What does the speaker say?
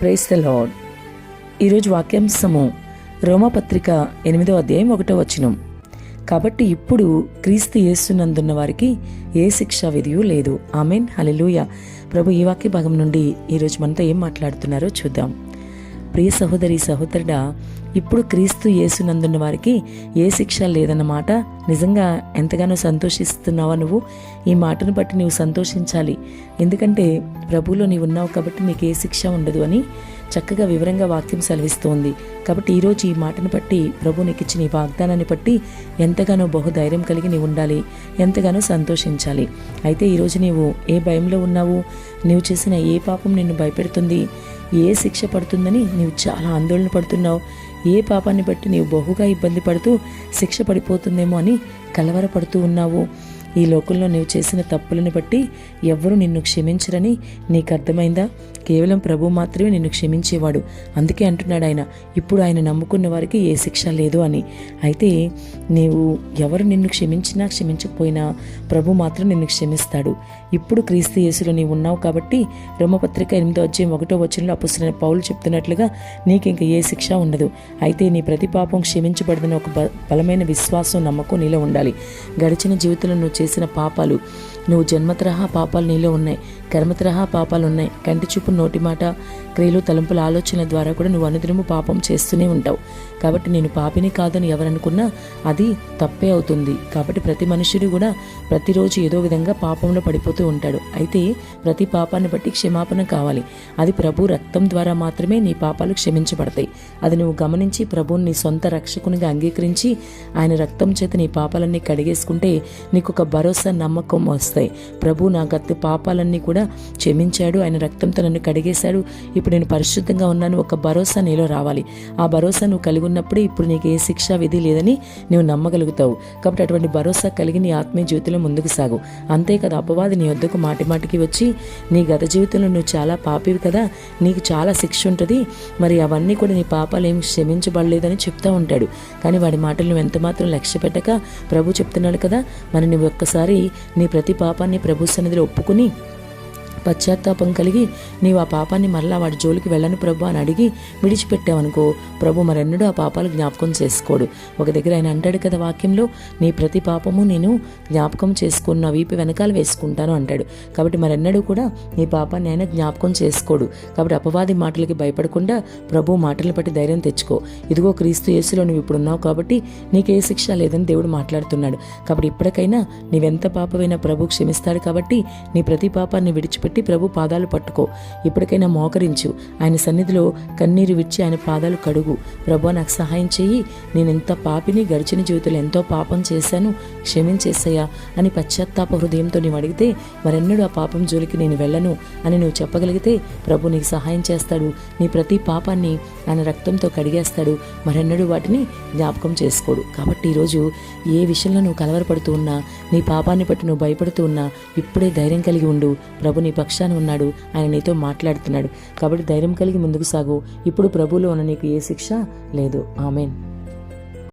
Price the lord ఈరోజు వాక్యాంశము రోమపత్రిక ఎనిమిదో అధ్యాయం ఒకటో వచనం. కాబట్టి ఇప్పుడు క్రీస్తు యేసునందున్న వారికి ఏ శిక్షా విధియు లేదు. ఆమెన్. హలెలూయ ప్రభు ఈ వాక్య భాగం నుండి ఈరోజు మనతో ఏం మాట్లాడుతున్నారో చూద్దాం. ప్రియ సహోదరి సహోదరుడా ఇప్పుడు క్రీస్తు యేసునందున్న వారికి ఏ శిక్ష లేదన్నమాట? నిజంగా ఎంతగానో సంతోషిస్తున్నావా నువ్వు? ఈ మాటను బట్టి నువ్వు సంతోషించాలి. ఎందుకంటే ప్రభువులో నీవు ఉన్నావు కాబట్టి నీకు ఏ శిక్ష ఉండదు అని చక్కగా వివరంగా వాక్యం సెలవిస్తోంది. కాబట్టి ఈరోజు ఈ మాటను బట్టి ప్రభు నీకు ఇచ్చిన ఈ వాగ్దానాన్ని బట్టి ఎంతగానో బహుధైర్యం కలిగి నీవు ఉండాలి. ఎంతగానో సంతోషించాలి. అయితే ఈరోజు నీవు ఏ భయంలో ఉన్నావు? నీవు చేసిన ఏ పాపం నిన్ను భయపెడుతుంది? ఏ శిక్ష పడుతుందని నీవు చాలా ఆందోళన పడుతున్నావు. ఏ పాపాన్ని బట్టి నీవు బహుగా ఇబ్బంది పడుతూ శిక్ష పడిపోతుందేమో అని కలవరపడుతూ ఉన్నావు. ఈ లోకంలో నీవు చేసిన తప్పులను బట్టి ఎవ్వరూ నిన్ను క్షమించరని నీకు అర్థమైందా? కేవలం ప్రభు మాత్రమే నిన్ను క్షమించేవాడు. అందుకే అంటున్నాడు ఆయన ఇప్పుడు ఆయన నమ్ముకున్న వారికి ఏ శిక్ష లేదు అని. అయితే నీవు ఎవరు నిన్ను క్షమించినా క్షమించకపోయినా ప్రభు మాత్రం నిన్ను క్షమిస్తాడు. ఇప్పుడు క్రీస్తు యేసులో నీవు ఉన్నావు కాబట్టి రోమపత్రిక ఎనిమిదో అధ్యాయం ఒకటో వచనంలో అపుస్తున్న పౌలు చెప్తున్నట్లుగా నీకు ఇంక ఏ శిక్ష ఉండదు. అయితే నీ ప్రతి పాపం క్షమించబడదని ఒక బ- బలమైన విశ్వాసం నమ్మకం నీలో ఉండాలి. గడిచిన జీవితంలో నువ్వు చేసిన పాపాలు నువ్వు జన్మతరహా పాపాలు నీలో ఉన్నాయి. కర్మతరహా పాపాలు ఉన్నాయి. కంటి చూపు నోటి మాట క్రియలు తలంపుల ఆలోచన ద్వారా కూడా నువ్వు అనుదినము పాపం చేస్తూనే ఉంటావు. కాబట్టి నేను పాపిని కాదని ఎవరనుకున్నా అది తప్పే అవుతుంది. కాబట్టి ప్రతి మనుషుడు కూడా ప్రతిరోజు ఏదో విధంగా పాపంలో పడిపోతూ ఉంటాడు. అయితే ప్రతి పాపాన్ని బట్టి క్షమాపణ కావాలి. అది ప్రభు రక్తం ద్వారా మాత్రమే నీ పాపాలు క్షమించబడతాయి. అది నువ్వు గమనించి ప్రభుని నీ సొంత రక్షకునిగా అంగీకరించి ఆయన రక్తం చేత నీ పాపాలన్నీ కడిగేసుకుంటే నీకు ఒక భరోసా నమ్మకం వస్తాయి. ప్రభు నా గత పాపాలన్నీ కూడా క్షమించాడు. ఆయన రక్తంతో నన్ను కడిగేశాడు. ఇప్పుడు నేను పరిశుద్ధంగా ఉన్నాను. ఒక భరోసా నీలో రావాలి. ఆ భరోసా నువ్వు కలిగి ఉన్నప్పుడే ఇప్పుడు నీకు ఏ శిక్ష విధి లేదని నువ్వు నమ్మగలుగుతావు. కాబట్టి అటువంటి భరోసా కలిగి నీ ఆత్మీయ జీవితంలో ముందుకు సాగు. అంతే కదా అపవాది నీ వద్దకు మాటి మాటికి వచ్చి నీ గత జీవితంలో నువ్వు చాలా పాపివి కదా నీకు చాలా శిక్ష ఉంటుంది. మరి అవన్నీ కూడా నీ పాపాలు ఏమి క్షమించబడలేదని చెప్తా ఉంటాడు. కానీ వాడి మాటలు నువ్వు ఎంత మాత్రం లక్ష్య పెట్టక ప్రభు చెప్తున్నాడు కదా మరి నువ్వు ఒక్కసారి నీ ప్రతి పాపాన్ని ప్రభు సన్నిధిలో ఒప్పుకుని పశ్చాత్తాపం కలిగి నీవు ఆ పాపాన్ని మరలా వాడి జోలికి వెళ్ళను ప్రభు అని అడిగి విడిచిపెట్టావనుకో ప్రభు మరెన్నడూ ఆ పాపాలు జ్ఞాపకం చేసుకోడు. ఒక దగ్గర ఆయన అంటాడు కదా వాక్యంలో నీ ప్రతి పాపము నేను జ్ఞాపకం చేసుకున్న వీపు వెనకాల వేసుకుంటాను అంటాడు. కాబట్టి మరెన్నడూ కూడా నీ పాపాన్ని ఆయన జ్ఞాపకం చేసుకోడు. కాబట్టి అపవాది మాటలకి భయపడకుండా ప్రభు మాటలు బట్టి ధైర్యం తెచ్చుకో. ఇదిగో క్రీస్తు యేసులో నువ్వు ఇప్పుడున్నావు కాబట్టి నీకు ఏ శిక్ష లేదని దేవుడు మాట్లాడుతున్నాడు. కాబట్టి ఇప్పటికైనా నీవెంత పాపమైనా ప్రభు క్షమిస్తాడు కాబట్టి నీ ప్రతి పాపాన్ని విడిచిపెట్టి ప్రభు పాదాలు పట్టుకో. ఇప్పటికైనా మోకరించు. ఆయన సన్నిధిలో కన్నీరు విడిచి ఆయన పాదాలు కడుగు. ప్రభు నాకు సహాయం చేయి. నేను ఎంత పాపిని గడిచిన జీవితంలో ఎంతో పాపం చేశాను క్షమించేసయ్యా అని పశ్చాత్తాప హృదయంతో నీవు అడిగితే మరెన్నడూ ఆ పాపం జోలికి నేను వెళ్ళను అని నువ్వు చెప్పగలిగితే ప్రభు నీకు సహాయం చేస్తాడు. నీ ప్రతి పాపాన్ని ఆయన రక్తంతో కడిగేస్తాడు. మరెన్నడూ వాటిని జ్ఞాపకం చేసుకోడు. కాబట్టి ఈరోజు ఏ విషయంలో నువ్వు కలవరపడుతూ ఉన్నా నీ పాపాన్ని బట్టి నువ్వు భయపడుతూ ఉన్నా ఇప్పుడే ధైర్యం కలిగి ఉండు. ప్రభు నీ పక్షాన ఉన్నాడు. ఆయన నీతో మాట్లాడుతున్నాడు. కాబట్టి ధైర్యం కలిగి ముందుకు సాగు. ఇప్పుడు ప్రభువులో ఉన్న నీకు ఏ శిక్ష లేదు. ఆమెన్.